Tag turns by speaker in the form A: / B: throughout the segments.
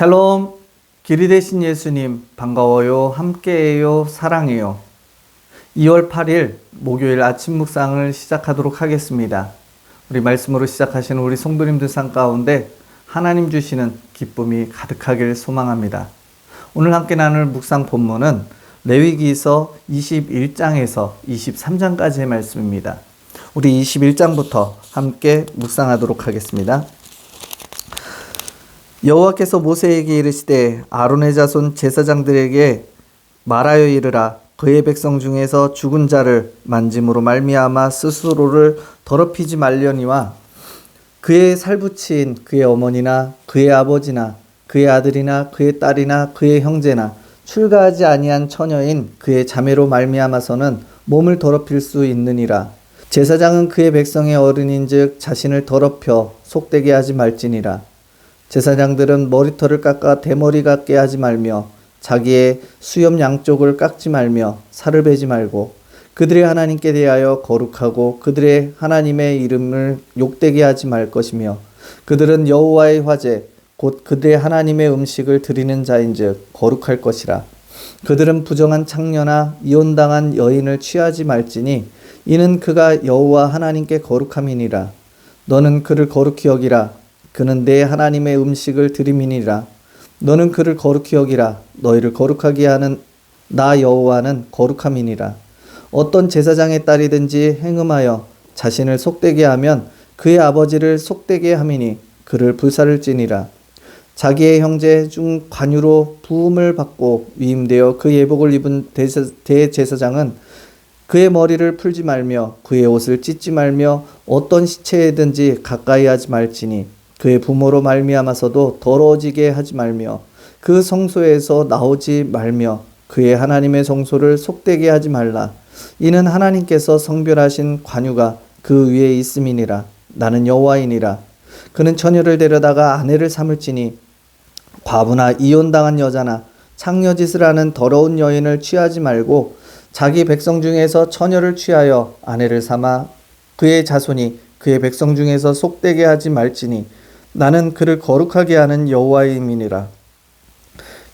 A: 샬롬, 길이 되신 예수님, 반가워요, 함께해요, 사랑해요. 2월 8일 목요일 아침 묵상을 시작하도록 하겠습니다. 우리 말씀으로 시작하시는 우리 성도님들 상 가운데 하나님 주시는 기쁨이 가득하길 소망합니다. 오늘 함께 나눌 묵상 본문은 레위기서 21장에서 23장까지의 말씀입니다. 우리 21장부터 함께 묵상하도록 하겠습니다. 여호와께서 모세에게 이르시되 아론의 자손 제사장들에게 말하여 이르라. 그의 백성 중에서 죽은 자를 만짐으로 말미암아 스스로를 더럽히지 말려니와 그의 살부친 그의 어머니나 그의 아버지나 그의 아들이나 그의 딸이나 그의 형제나 출가하지 아니한 처녀인 그의 자매로 말미암아서는 몸을 더럽힐 수 있느니라. 제사장은 그의 백성의 어른인즉 자신을 더럽혀 속되게 하지 말지니라 제사장들은 머리털을 깎아 대머리 같게 하지 말며 자기의 수염 양쪽을 깎지 말며 살을 베지 말고 그들의 하나님께 대하여 거룩하고 그들의 하나님의 이름을 욕되게 하지 말 것이며 그들은 여호와의 화제 곧 그들의 하나님의 음식을 드리는 자인즉 거룩할 것이라. 그들은 부정한 창녀나 이혼당한 여인을 취하지 말지니 이는 그가 여호와 하나님께 거룩함이니라. 너는 그를 거룩히 여기라 그는 내 하나님의 음식을 드림이니라. 너는 그를 거룩히 여기라. 너희를 거룩하게 하는 나 여호와는 거룩함이니라. 어떤 제사장의 딸이든지 행음하여 자신을 속되게 하면 그의 아버지를 속되게 함이니 그를 불살을지니라. 자기의 형제 중 관유로 부음을 받고 위임되어 그 예복을 입은 대제사장은 그의 머리를 풀지 말며 그의 옷을 찢지 말며 어떤 시체에든지 가까이 하지 말지니 그의 부모로 말미암아서도 더러워지게 하지 말며 그 성소에서 나오지 말며 그의 하나님의 성소를 속되게 하지 말라. 이는 하나님께서 성별하신 관유가 그 위에 있음이니라. 나는 여호와이니라. 그는 처녀를 데려다가 아내를 삼을지니 과부나 이혼당한 여자나 창녀짓을 하는 더러운 여인을 취하지 말고 자기 백성 중에서 처녀를 취하여 아내를 삼아 그의 자손이 그의 백성 중에서 속되게 하지 말지니 나는 그를 거룩하게 하는 여호와임이니라.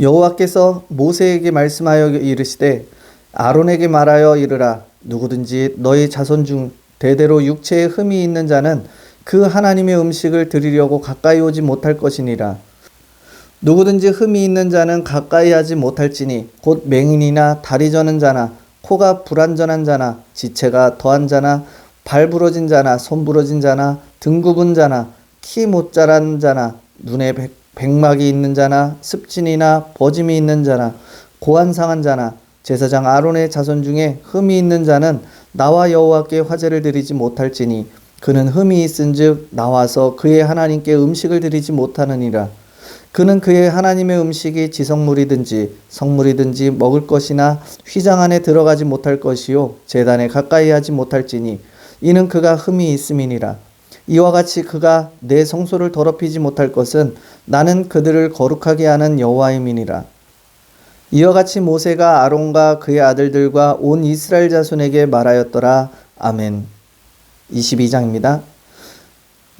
A: 여호와께서 모세에게 말씀하여 이르시되 아론에게 말하여 이르라 누구든지 너희 자손 중 대대로 육체에 흠이 있는 자는 그 하나님의 음식을 드리려고 가까이 오지 못할 것이니라. 누구든지 흠이 있는 자는 가까이 하지 못할지니 곧 맹인이나 다리 저는 자나 코가 불안전한 자나 지체가 더한 자나 발 부러진 자나 손 부러진 자나 등 굽은 자나 키 못 자란 자나 눈에 백, 백막이 있는 자나 습진이나 버짐이 있는 자나 고안 상한 자나 제사장 아론의 자손 중에 흠이 있는 자는 나와 여호와께 화제를 드리지 못할지니 그는 흠이 있은즉 나와서 그의 하나님께 음식을 드리지 못하느니라. 그는 그의 하나님의 음식이 지성물이든지 성물이든지 먹을 것이나 휘장 안에 들어가지 못할 것이요 제단에 가까이 하지 못할지니 이는 그가 흠이 있음이니라 이와 같이 그가 내 성소를 더럽히지 못할 것은 나는 그들을 거룩하게 하는 여호와임이니라. 이와 같이 모세가 아론과 그의 아들들과 온 이스라엘 자손에게 말하였더라. 아멘. 22장입니다.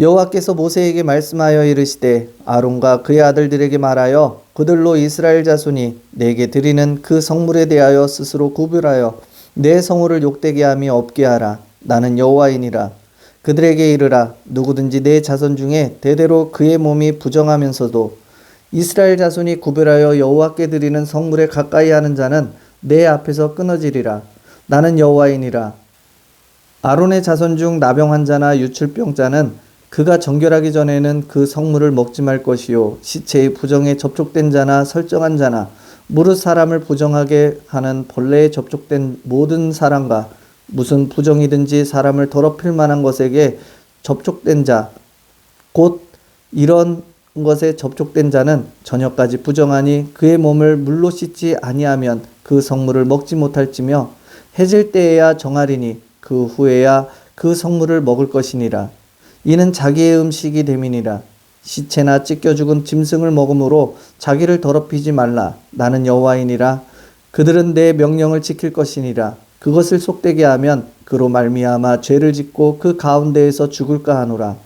A: 여호와께서 모세에게 말씀하여 이르시되 아론과 그의 아들들에게 말하여 그들로 이스라엘 자손이 내게 드리는 그 성물에 대하여 스스로 구별하여 내 성호를 욕되게 함이 없게 하라. 나는 여호와이니라. 그들에게 이르라 누구든지 내 자손 중에 대대로 그의 몸이 부정하면서도 이스라엘 자손이 구별하여 여호와께 드리는 성물에 가까이 하는 자는 내 앞에서 끊어지리라. 나는 여호와이니라. 아론의 자손 중 나병 환자나 유출병 자는 그가 정결하기 전에는 그 성물을 먹지 말 것이요 시체의 부정에 접촉된 자나 설정한 자나 무릇 사람을 부정하게 하는 벌레에 접촉된 모든 사람과 무슨 부정이든지 사람을 더럽힐 만한 것에게 접촉된 자, 곧 이런 것에 접촉된 자는 저녁까지 부정하니 그의 몸을 물로 씻지 아니하면 그 성물을 먹지 못할지며 해질 때에야 정하리니 그 후에야 그 성물을 먹을 것이니라. 이는 자기의 음식이 됨이니라. 시체나 찢겨 죽은 짐승을 먹음으로 자기를 더럽히지 말라. 나는 여호와이니라. 그들은 내 명령을 지킬 것이니라. 그것을 속되게 하면 그로 말미암아 죄를 짓고 그 가운데에서 죽을까 하노라.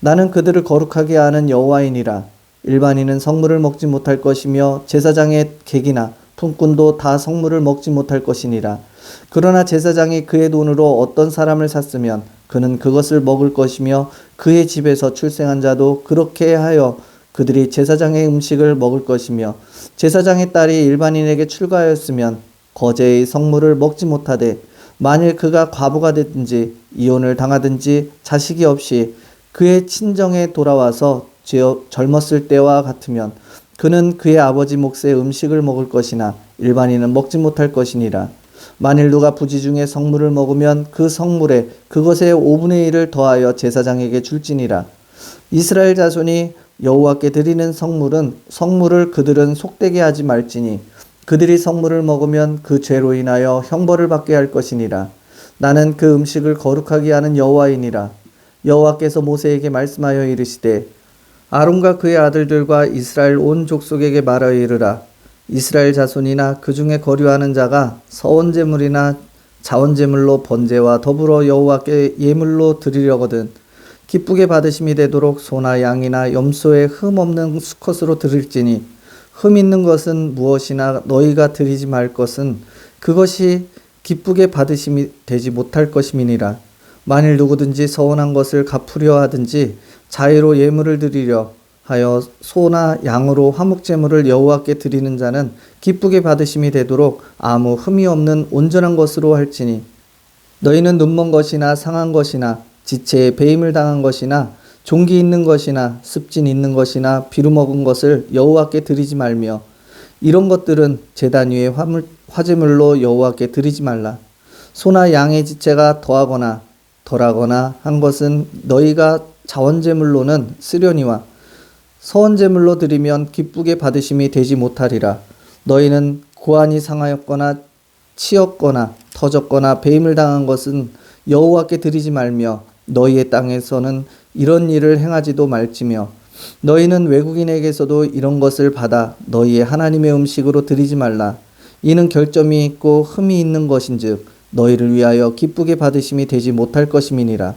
A: 나는 그들을 거룩하게 하는 여호와이니라. 일반인은 성물을 먹지 못할 것이며 제사장의 객이나 품꾼도 다 성물을 먹지 못할 것이니라. 그러나 제사장이 그의 돈으로 어떤 사람을 샀으면 그는 그것을 먹을 것이며 그의 집에서 출생한 자도 그렇게 하여 그들이 제사장의 음식을 먹을 것이며 제사장의 딸이 일반인에게 출가하였으면 거제의 성물을 먹지 못하되 만일 그가 과부가 됐든지 이혼을 당하든지 자식이 없이 그의 친정에 돌아와서 죄- 젊었을 때와 같으면 그는 그의 아버지 몫의 음식을 먹을 것이나 일반인은 먹지 못할 것이니라. 만일 누가 부지 중에 성물을 먹으면 그 성물에 그것의 5분의 1을 더하여 제사장에게 줄지니라. 이스라엘 자손이 여호와께 드리는 성물은 성물을 그들은 속되게 하지 말지니 그들이 성물을 먹으면 그 죄로 인하여 형벌을 받게 할 것이니라. 나는 그 음식을 거룩하게 하는 여호와이니라. 여호와께서 모세에게 말씀하여 이르시되 아론과 그의 아들들과 이스라엘 온 족속에게 말하여 이르라. 이스라엘 자손이나 그 중에 거류하는 자가 서원 제물이나 자원 제물로 번제와 더불어 여호와께 예물로 드리려거든 기쁘게 받으심이 되도록 소나 양이나 염소의 흠 없는 수컷으로 드릴지니 흠 있는 것은 무엇이나 너희가 드리지 말 것은 그것이 기쁘게 받으심이 되지 못할 것임이니라. 만일 누구든지 서원한 것을 갚으려 하든지 자의로 예물을 드리려 하여 소나 양으로 화목 제물을 여호와께 드리는 자는 기쁘게 받으심이 되도록 아무 흠이 없는 온전한 것으로 할지니 너희는 눈먼 것이나 상한 것이나 지체에 배임을 당한 것이나 종기 있는 것이나 습진 있는 것이나 비루 먹은 것을 여호와께 드리지 말며 이런 것들은 제단 위에 화물, 화제물로 여호와께 드리지 말라. 소나 양의 지체가 더하거나 덜하거나 한 것은 너희가 자원제물로는 쓰려니와 서원제물로 드리면 기쁘게 받으심이 되지 못하리라. 너희는 고안이 상하였거나 치였거나 터졌거나 배임을 당한 것은 여호와께 드리지 말며 너희의 땅에서는 이런 일을 행하지도 말지며 너희는 외국인에게서도 이런 것을 받아 너희의 하나님의 음식으로 드리지 말라. 이는 결점이 있고 흠이 있는 것인즉 너희를 위하여 기쁘게 받으심이 되지 못할 것임이니라.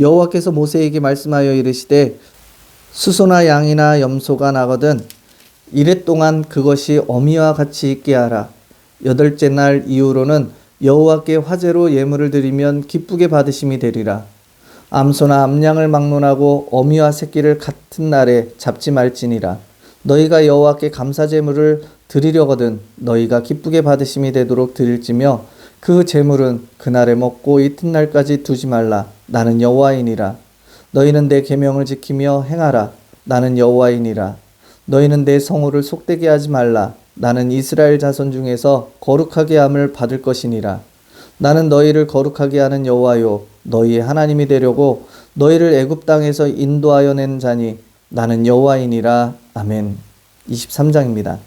A: 여호와께서 모세에게 말씀하여 이르시되 수소나 양이나 염소가 나거든 이래 동안 그것이 어미와 같이 있게 하라. 여덟째 날 이후로는 여호와께 화제로 예물을 드리면 기쁘게 받으심이 되리라. 암소나 암양을 막론하고 어미와 새끼를 같은 날에 잡지 말지니라. 너희가 여호와께 감사 제물을 드리려거든 너희가 기쁘게 받으심이 되도록 드릴지며 그 제물은 그날에 먹고 이튿날까지 두지 말라. 나는 여호와이니라. 너희는 내 계명을 지키며 행하라. 나는 여호와이니라. 너희는 내 성호를 속되게 하지 말라. 나는 이스라엘 자손 중에서 거룩하게 함을 받을 것이니라. 나는 너희를 거룩하게 하는 여호와요 너희의 하나님이 되려고 너희를 애굽 땅에서 인도하여 낸 자니 나는 여호와이니라. 아멘. 23장입니다.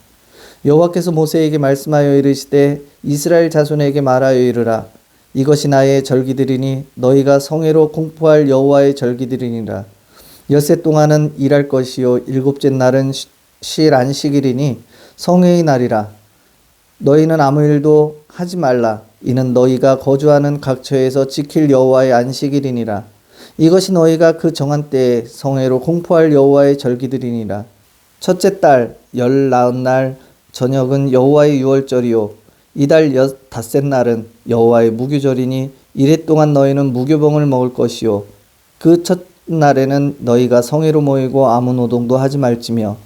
A: 여호와께서 모세에게 말씀하여 이르시되 이스라엘 자손에게 말하여 이르라 이것이 나의 절기들이니 너희가 성회로 공포할 여호와의 절기들이니라 엿새 동안은 일할 것이요 일곱째 날은 쉬- 쉴 안식일이니 성회의 날이라 너희는 아무 일도 하지 말라 이는 너희가 거주하는 각처에서 지킬 여호와의 안식일이니라. 이것이 너희가 그 정한 때에 성회로 공포할 여호와의 절기들이니라. 첫째 달 열 나흔 날 저녁은 여호와의 유월절이요. 이달 여 닷새 날은 여호와의 무교절이니 이래 동안 너희는 무교봉을 먹을 것이요. 그 첫 날에는 너희가 성회로 모이고 아무 노동도 하지 말지며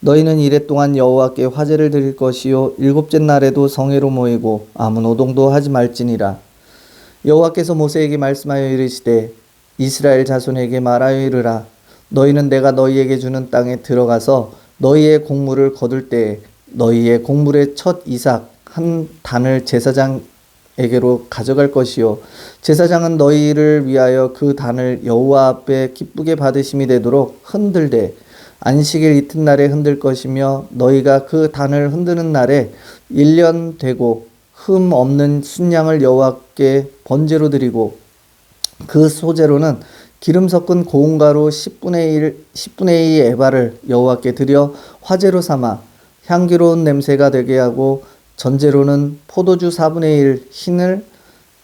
A: 너희는 이래 동안 여호와께 화제를 드릴 것이요 일곱째 날에도 성회로 모이고 아무 노동도 하지 말지니라. 여호와께서 모세에게 말씀하여 이르시되 이스라엘 자손에게 말하여 이르라. 너희는 내가 너희에게 주는 땅에 들어가서 너희의 곡물을 거둘 때에 너희의 곡물의 첫 이삭 한 단을 제사장에게로 가져갈 것이요 제사장은 너희를 위하여 그 단을 여호와 앞에 기쁘게 받으심이 되도록 흔들되 안식일 이튿날에 흔들 것이며 너희가 그 단을 흔드는 날에 일년 되고 흠 없는 순양을 여호와께 번제로 드리고 그 소재로는 기름 섞은 고운 가루 10분의 1 10분의 2 에바를 여호와께 드려 화제로 삼아 향기로운 냄새가 되게 하고 전제로는 포도주 4분의 1 흰을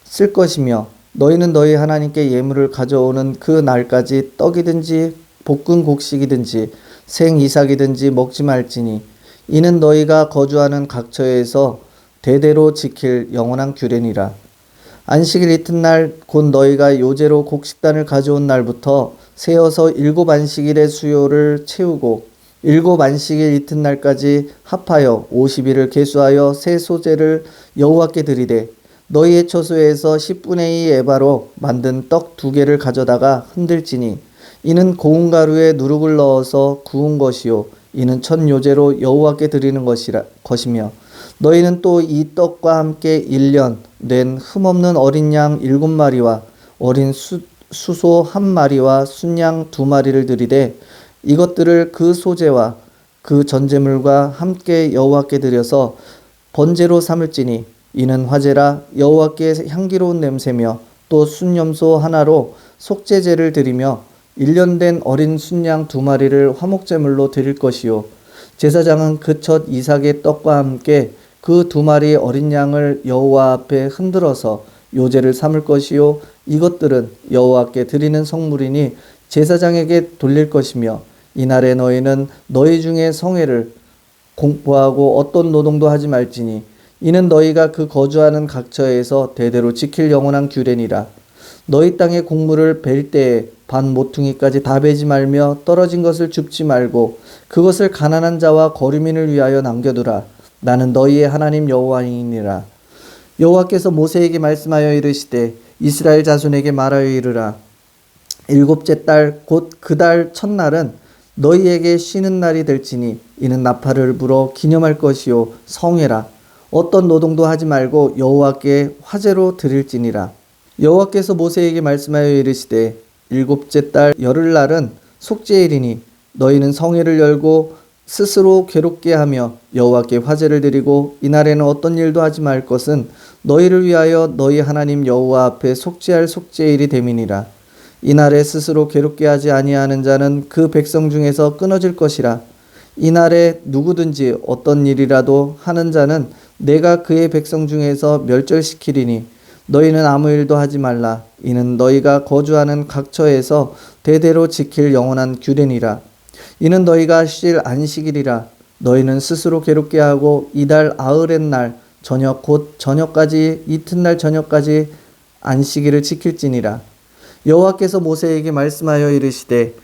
A: 쓸 것이며 너희는 너희 하나님께 예물을 가져오는 그 날까지 떡이든지 볶은 곡식이든지 생 이삭이든지 먹지 말지니 이는 너희가 거주하는 각처에서 대대로 지킬 영원한 규례니라. 안식일 이튿날 곧 너희가 요제로 곡식단을 가져온 날부터 세어서 일곱 안식일의 수요를 채우고 일곱 안식일 이튿날까지 합하여 50일을 계수하여 새 소재를 여호와께 드리되 너희의 처소에서 10분의 2 에바로 만든 떡 두 개를 가져다가 흔들지니 이는 고운 가루에 누룩을 넣어서 구운 것이요. 이는 첫 요제로 여호와께 드리는 것이라 것이며 너희는 또 이 떡과 함께 1년 된 흠없는 어린 양 일곱 마리와 어린 수, 수소 한 마리와 순양 두 마리를 드리되 이것들을 그 소재와 그 전제물과 함께 여호와께 드려서 번제로 삼을지니 이는 화제라 여호와께 향기로운 냄새며 또 순염소 하나로 속죄제를 드리며 1년 된 어린 순양 두 마리를 화목제물로 드릴 것이요. 제사장은 그 첫 이삭의 떡과 함께 그 두 마리 어린 양을 여호와 앞에 흔들어서 요제를 삼을 것이요. 이것들은 여호와께 드리는 성물이니 제사장에게 돌릴 것이며 이날에 너희는 너희 중에 성회를 공포하고 어떤 노동도 하지 말지니 이는 너희가 그 거주하는 각처에서 대대로 지킬 영원한 규례니라 너희 땅의 곡물을 벨 때에 반 모퉁이까지 다 베지 말며 떨어진 것을 줍지 말고 그것을 가난한 자와 거류민을 위하여 남겨두라. 나는 너희의 하나님 여호와이니라. 여호와께서 모세에게 말씀하여 이르시되 이스라엘 자손에게 말하여 이르라. 일곱째 달 곧 그 달 첫날은 너희에게 쉬는 날이 될지니 이는 나팔을 불어 기념할 것이요 성회라. 어떤 노동도 하지 말고 여호와께 화제로 드릴지니라 여호와께서 모세에게 말씀하여 이르시되 일곱째 달 열흘날은 속죄일이니 너희는 성회를 열고 스스로 괴롭게 하며 여호와께 화제를 드리고 이날에는 어떤 일도 하지 말 것은 너희를 위하여 너희 하나님 여호와 앞에 속죄할 속죄일이 됨이니라. 이날에 스스로 괴롭게 하지 아니하는 자는 그 백성 중에서 끊어질 것이라. 이날에 누구든지 어떤 일이라도 하는 자는 내가 그의 백성 중에서 멸절시키리니 너희는 아무 일도 하지 말라. 이는 너희가 거주하는 각처에서 대대로 지킬 영원한 규례니라. 이는 너희가 쉴 안식일이라. 너희는 스스로 괴롭게 하고 이달 아흘의 날 저녁 곧 저녁까지 이튿날 저녁까지 안식일을 지킬지니라. 여호와께서 모세에게 말씀하여 이르시되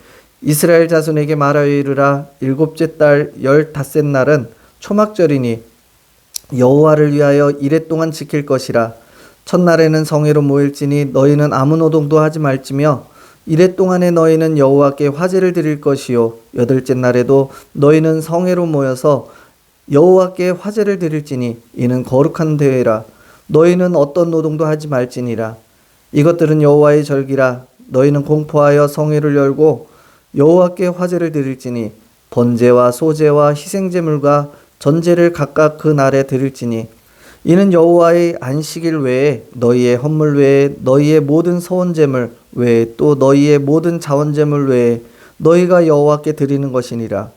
A: 이스라엘 자손에게 말하여 이르라. 일곱째 달 열닷째 날은 초막절이니 여호와를 위하여 이래 동안 지킬 것이라 첫날에는 성회로 모일지니 너희는 아무 노동도 하지 말지며 이래 동안에 너희는 여호와께 화제를 드릴 것이요. 여덟째 날에도 너희는 성회로 모여서 여호와께 화제를 드릴지니 이는 거룩한 대회라. 너희는 어떤 노동도 하지 말지니라. 이것들은 여호와의 절기라. 너희는 공포하여 성회를 열고 여호와께 화제를 드릴지니 번제와 소제와 희생제물과 전제를 각각 그 날에 드릴지니 이는 여호와의 안식일 외에 너희의 헌물 외에 너희의 모든 서원 제물 외에 또 너희의 모든 자원 제물 외에 너희가 여호와께 드리는 것이니라.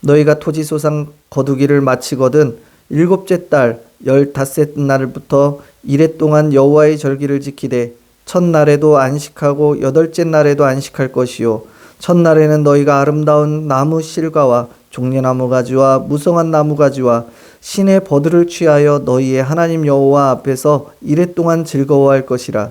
A: 너희가 토지 소상 거두기를 마치거든 일곱째 달 열닷째 날부터 이래 동안 여호와의 절기를 지키되 첫 날에도 안식하고 여덟째 날에도 안식할 것이요 첫날에는 너희가 아름다운 나무 실과와 종려나무 가지와 무성한 나무 가지와 신의 버들을 취하여 너희의 하나님 여호와 앞에서 이래 동안 즐거워할 것이라.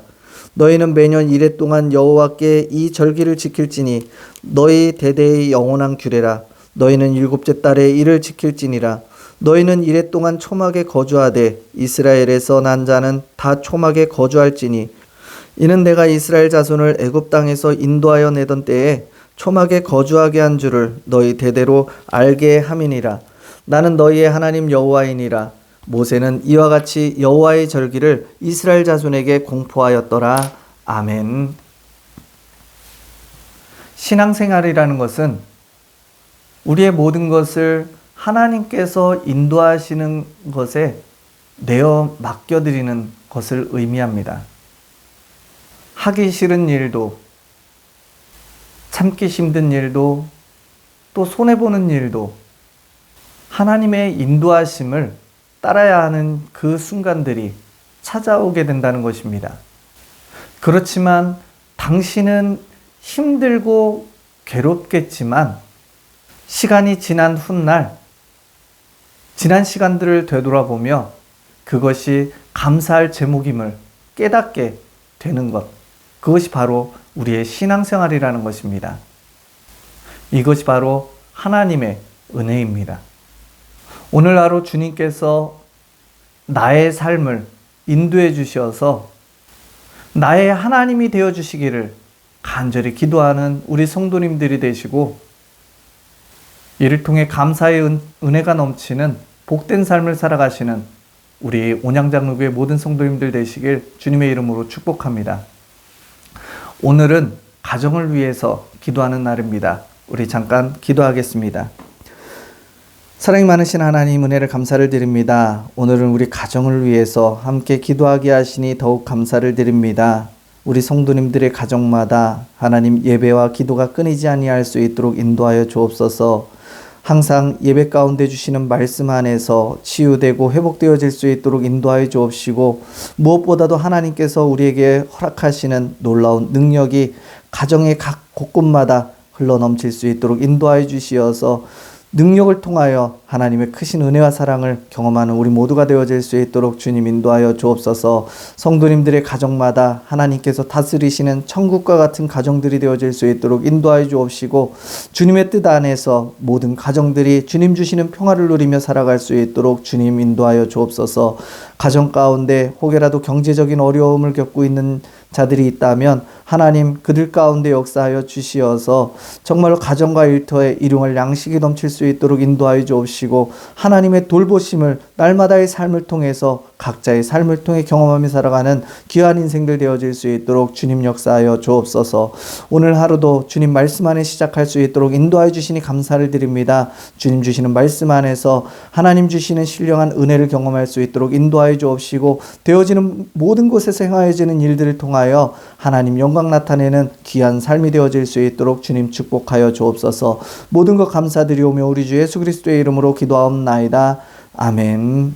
A: 너희는 매년 이래 동안 여호와께 이 절기를 지킬지니 너희 대대의 영원한 규례라. 너희는 일곱째 달에 이를 지킬지니라. 너희는 이래 동안 초막에 거주하되 이스라엘에서 난 자는 다 초막에 거주할지니. 이는 내가 이스라엘 자손을 애굽 땅에서 인도하여 내던 때에 초막에 거주하게 한 줄을 너희 대대로 알게 함이니라. 나는 너희의 하나님 여호와이니라. 모세는 이와 같이 여호와의 절기를 이스라엘 자손에게 공포하였더라. 아멘. 신앙생활이라는 것은 우리의 모든 것을 하나님께서 인도하시는 것에 내어 맡겨드리는 것을 의미합니다. 하기 싫은 일도, 참기 힘든 일도, 또 손해보는 일도 하나님의 인도하심을 따라야 하는 그 순간들이 찾아오게 된다는 것입니다. 그렇지만 당신은 힘들고 괴롭겠지만 시간이 지난 훗날 지난 시간들을 되돌아보며 그것이 감사할 제목임을 깨닫게 되는 것. 그것이 바로 우리의 신앙생활이라는 것입니다. 이것이 바로 하나님의 은혜입니다. 오늘 하루 주님께서 나의 삶을 인도해 주셔서 나의 하나님이 되어 주시기를 간절히 기도하는 우리 성도님들이 되시고 이를 통해 감사의 은, 은혜가 넘치는 복된 삶을 살아가시는 우리 온양장로교의 모든 성도님들 되시길 주님의 이름으로 축복합니다. 오늘은 가정을 위해서 기도하는 날입니다. 우리 잠깐 기도하겠습니다. 사랑이 많으신 하나님 은혜를 감사를 드립니다. 오늘은 우리 가정을 위해서 함께 기도하게 하시니 더욱 감사를 드립니다. 우리 성도님들의 가정마다 하나님 예배와 기도가 끊이지 아니할 수 있도록 인도하여 주옵소서. 항상 예배 가운데 주시는 말씀 안에서 치유되고 회복되어질 수 있도록 인도하여 주옵시고 무엇보다도 하나님께서 우리에게 허락하시는 놀라운 능력이 가정의 각 곳곳마다 흘러 넘칠 수 있도록 인도하여 주시어서 능력을 통하여 하나님의 크신 은혜와 사랑을 경험하는 우리 모두가 되어질 수 있도록 주님 인도하여 주옵소서. 성도님들의 가정마다 하나님께서 다스리시는 천국과 같은 가정들이 되어질 수 있도록 인도하여 주옵시고 주님의 뜻 안에서 모든 가정들이 주님 주시는 평화를 누리며 살아갈 수 있도록 주님 인도하여 주옵소서. 가정 가운데 혹여라도 경제적인 어려움을 겪고 있는 자들이 있다면 하나님 그들 가운데 역사하여 주시어서 정말로 가정과 일터에 일용할 양식이 넘칠 수 있도록 인도하여 주옵시고 하나님의 돌보심을 날마다의 삶을 통해서 각자의 삶을 통해 경험하며 살아가는 귀한 인생들 되어질 수 있도록 주님 역사하여 주옵소서. 오늘 하루도 주님 말씀 안에 시작할 수 있도록 인도하여 주시니 감사를 드립니다. 주님 주시는 말씀 안에서 하나님 주시는 신령한 은혜를 경험할 수 있도록 인도하여 주옵시고 되어지는 모든 곳에서 행하여지는 일들을 통하여 하나님 영광 나타내는 귀한 삶이 되어질 수 있도록 주님 축복하여 주옵소서. 모든 것 감사드리오며 우리 주 예수 그리스도의 이름으로 기도하옵나이다 아멘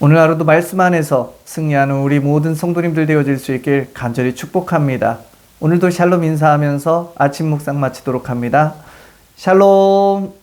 A: 오늘 하루도 말씀 안에서 승리하는 우리 모든 성도님들 되어질 수 있길 간절히 축복합니다. 오늘도 샬롬 인사하면서 아침 묵상 마치도록 합니다. 샬롬!